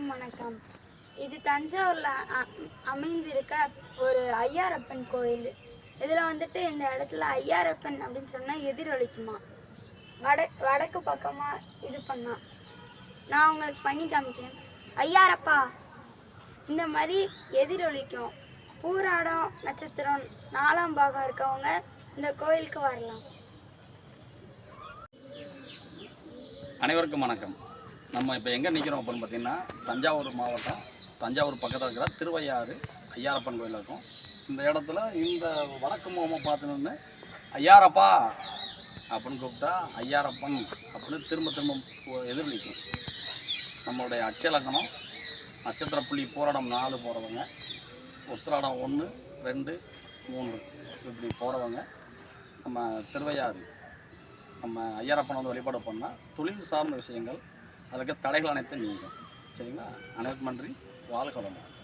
அனைவருக்கும் வணக்கம். இது தஞ்சாவூரில் அமைந்திருக்க ஒரு ஐயாரப்பன் கோயில். இதில் வந்துட்டு இந்த இடத்துல ஐயாரப்பன் அப்படின்னு சொன்னால் எதிரொலிக்குமா வட வடக்கு பக்கமாக இது பண்ணால் நான் உங்களுக்கு பண்ணி காமிக்கிறேன். ஐயாரப்பா இந்த மாதிரி எதிரொலிக்கும் பூராடம் நட்சத்திரம் நாலாம் பாகம் இருக்கவங்க இந்த கோயிலுக்கு வரலாம். அனைவருக்கும் வணக்கம். நம்ம இப்போ எங்கே நிற்கிறோம் அப்படின்னு பார்த்தீங்கன்னா தஞ்சாவூர் மாவட்டம். தஞ்சாவூர் பக்கத்தில் இருக்கிற திருவையாறு ஐயாரப்பன் கோயில் இருக்கும். இந்த இடத்துல இந்த வடக்கு முகமாக பார்த்துன்னு ஐயாரப்பா அப்படின்னு கூப்பிட்டா ஐயாரப்பன் அப்படின்னு திரும்ப திரும்ப போ- நம்மளுடைய அச்சலக்கணம் நட்சத்திர புள்ளி போராடம் நாலு போகிறவங்க உத்திராடம் ஒன்று ரெண்டு மூணு இப்படி போகிறவங்க நம்ம திருவையாறு. நம்ம ஐயாரப்பனை வந்து வழிபாடு பண்ணால் தொழில் சார்ந்த விஷயங்கள் அதுக்கு தடைகள் அனைத்தும் நீங்கும் சரிங்களா? அனைத்து நன்றி. வாழ்க வளமுடன்.